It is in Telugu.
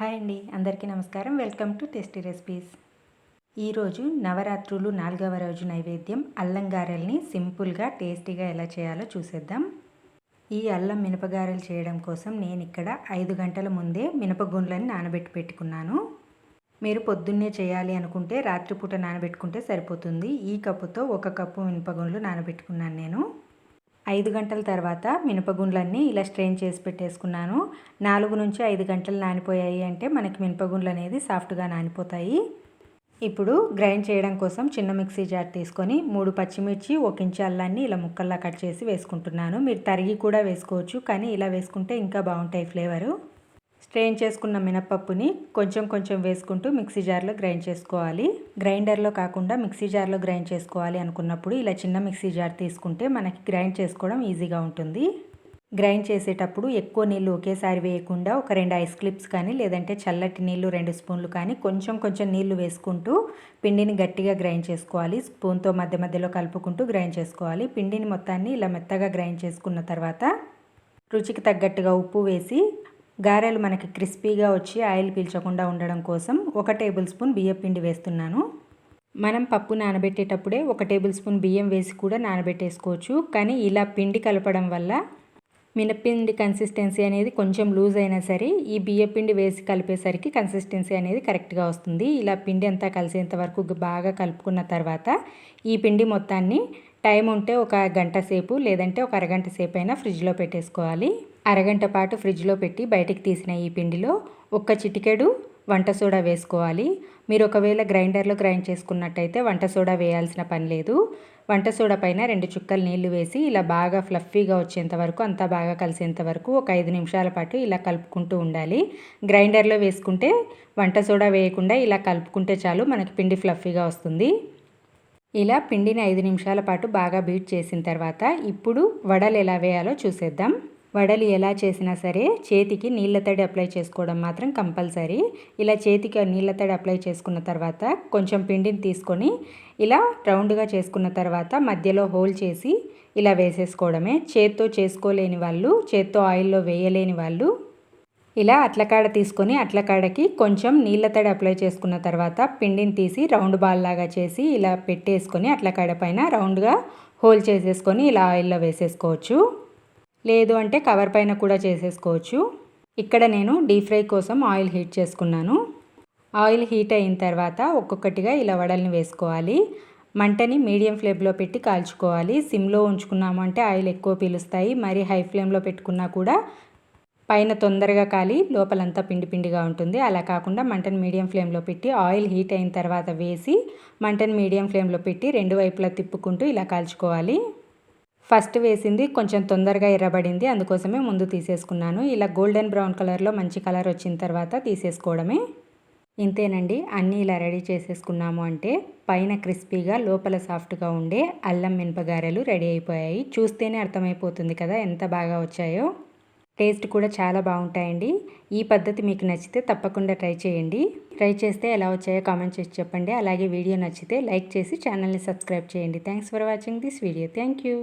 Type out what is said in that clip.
హాయ్ అండి అందరికీ నమస్కారం. Welcome to Tasty Recipes. ఈరోజు నవరాత్రులు నాలుగవ రోజు నైవేద్యం అల్లం గారెల్ని సింపుల్గా టేస్టీగా ఎలా చేయాలో చూసేద్దాం. ఈ అల్లం మినపగారెలు చేయడం కోసం నేను ఇక్కడ ఐదు గంటల ముందే మినపగుండ్లని నానబెట్టి పెట్టుకున్నాను. మీరు పొద్దున్నే చేయాలి అనుకుంటే రాత్రిపూట నానబెట్టుకుంటే సరిపోతుంది. ఈ కప్పుతో ఒక కప్పు మినపగుండ్లు నానబెట్టుకున్నాను నేను. ఐదు గంటల తర్వాత మినపగుండ్లన్నీ ఇలా స్ట్రెయిన్ చేసి పెట్టేసుకున్నాను. నాలుగు నుంచి ఐదు గంటలు నానిపోయాయి అంటే మనకి మినపగుండ్లు అనేది సాఫ్ట్గా నానిపోతాయి. ఇప్పుడు గ్రైండ్ చేయడం కోసం చిన్న మిక్సీ జార్ తీసుకొని మూడు పచ్చిమిర్చి ఒక ఇంచు అల్లాన్ని ఇలా ముక్కల్లా కట్ చేసి వేసుకుంటున్నాను. మీరు తరిగి కూడా వేసుకోవచ్చు కానీ ఇలా వేసుకుంటే ఇంకా బాగుంటాయి ఫ్లేవరు. స్ట్రెయిన్ చేసుకున్న మినపప్పుని కొంచెం కొంచెం వేసుకుంటూ మిక్సీ జార్లో గ్రైండ్ చేసుకోవాలి. గ్రైండర్లో కాకుండా మిక్సీ జార్లో గ్రైండ్ చేసుకోవాలి అనుకున్నప్పుడు ఇలా చిన్న మిక్సీ జార్ తీసుకుంటే మనకి గ్రైండ్ చేసుకోవడం ఈజీగా ఉంటుంది. గ్రైండ్ చేసేటప్పుడు ఎక్కువ నీళ్ళు ఒకేసారి వేయకుండా ఒక రెండు ఐస్ క్లిప్స్ కానీ లేదంటే చల్లటి నీళ్ళు రెండు స్పూన్లు కానీ కొంచెం కొంచెం నీళ్ళు వేసుకుంటూ పిండిని గట్టిగా గ్రైండ్ చేసుకోవాలి. స్పూన్తో మధ్య మధ్యలో కలుపుకుంటూ గ్రైండ్ చేసుకోవాలి. పిండిని మొత్తాన్ని ఇలా మెత్తగా గ్రైండ్ చేసుకున్న తర్వాత రుచికి తగ్గట్టుగా ఉప్పు వేసి గారెలు మనకి క్రిస్పీగా వచ్చి ఆయిల్ పీల్చకుండా ఉండడం కోసం ఒక టేబుల్ స్పూన్ బియ్యం పిండి వేస్తున్నాను. మనం పప్పు నానబెట్టేటప్పుడే ఒక టేబుల్ స్పూన్ బియ్యం వేసి కూడా నానబెట్టేసుకోవచ్చు. కానీ ఇలా పిండి కలపడం వల్ల మినపిండి కన్సిస్టెన్సీ అనేది కొంచెం లూజ్ అయినా సరే ఈ బియ్య పిండి వేసి కలిపేసరికి కన్సిస్టెన్సీ అనేది కరెక్ట్గా వస్తుంది. ఇలా పిండి అంతా కలిసేంత వరకు బాగా కలుపుకున్న తర్వాత ఈ పిండి మొత్తాన్ని టైం ఉంటే ఒక గంట సేపు లేదంటే ఒక అరగంట సేపు అయినా ఫ్రిడ్జ్లో పెట్టేసుకోవాలి. అరగంట పాటు ఫ్రిడ్జ్లో పెట్టి బయటికి తీసిన ఈ పిండిలో ఒక్క చిటికెడు వంట సోడా వేసుకోవాలి. మీరు ఒకవేళ గ్రైండర్లో గ్రైండ్ చేసుకున్నట్టయితే వంట సోడా వేయాల్సిన పని లేదు. వంట సోడా పైన రెండు చుక్కలు నీళ్ళు వేసి ఇలా బాగా ఫ్లఫీగా వచ్చేంత వరకు అంతా బాగా కలిసేంత వరకు ఒక ఐదు నిమిషాల పాటు ఇలా కలుపుకుంటూ ఉండాలి. గ్రైండర్లో వేసుకుంటే వంట సోడా వేయకుండా ఇలా కలుపుకుంటే చాలు మనకి పిండి ఫ్లఫీగా వస్తుంది. ఇలా పిండిని ఐదు నిమిషాల పాటు బాగా బీట్ చేసిన తర్వాత ఇప్పుడు వడలు ఎలా వేయాలో చూసేద్దాం. వడలు ఎలా చేసినా సరే చేతికి నీళ్ళ తడి అప్లై చేసుకోవడం మాత్రం కంపల్సరీ. ఇలా చేతికి నీళ్ళ తడి అప్లై చేసుకున్న తర్వాత కొంచెం పిండిని తీసుకొని ఇలా రౌండ్గా చేసుకున్న తర్వాత మధ్యలో హోల్ చేసి ఇలా వేసేసుకోవడమే. చేత్తో చేసుకోలేని వాళ్ళు చేత్తో ఆయిల్లో వేయలేని వాళ్ళు ఇలా అట్లకాడ తీసుకొని అట్లకాడకి కొంచెం నీళ్ళ తడి అప్లై చేసుకున్న తర్వాత పిండిని తీసి రౌండ్ బాల్ లాగా చేసి ఇలా పెట్టేసుకొని అట్లకాడ పైన రౌండ్గా హోల్ చేసేసుకొని ఇలా ఆయిల్లో వేసేసుకోవచ్చు. లేదు అంటే కవర్ పైన కూడా చేసేసుకోవచ్చు. ఇక్కడ నేను డీప్ ఫ్రై కోసం ఆయిల్ హీట్ చేసుకున్నాను. ఆయిల్ హీట్ అయిన తర్వాత ఒక్కొక్కటిగా ఇలా వడల్ని వేసుకోవాలి. మంటని మీడియం ఫ్లేమ్లో పెట్టి కాల్చుకోవాలి. సిమ్లో ఉంచుకున్నాము అంటే ఆయిల్ ఎక్కువ పీలుస్తాయి. మరి హై ఫ్లేమ్లో పెట్టుకున్నా కూడా పైన తొందరగా కాలి లోపలంతా పిండి పిండిగా ఉంటుంది. అలా కాకుండా మంటను మీడియం ఫ్లేమ్లో పెట్టి ఆయిల్ హీట్ అయిన తర్వాత వేసి మంటను మీడియం ఫ్లేమ్లో పెట్టి రెండు వైపులా తిప్పుకుంటూ ఇలా కాల్చుకోవాలి. ఫస్ట్ వేసింది కొంచెం తొందరగా ఎర్రబడింది. అందుకోసమే ముందు తీసేసుకున్నాను. ఇలా గోల్డెన్ బ్రౌన్ కలర్లో మంచి కలర్ వచ్చిన తర్వాత తీసేసుకోవడమే. ఇంతేనండి. అన్నీ ఇలా రెడీ చేసేసుకున్నాము అంటే పైన క్రిస్పీగా లోపల సాఫ్ట్గా ఉండే అల్లం మినపగారెలు రెడీ అయిపోయాయి. చూస్తేనే అర్థమైపోతుంది కదా ఎంత బాగా వచ్చాయో. టేస్ట్ కూడా చాలా బాగుంటాయండి. ఈ పద్ధతి మీకు నచ్చితే తప్పకుండా ట్రై చేయండి. ట్రై చేస్తే ఎలా వచ్చాయో కామెంట్ చేసి చెప్పండి. అలాగే వీడియో నచ్చితే లైక్ చేసి ఛానల్ని సబ్స్క్రైబ్ చేయండి. Thanks for watching this video. Thank you.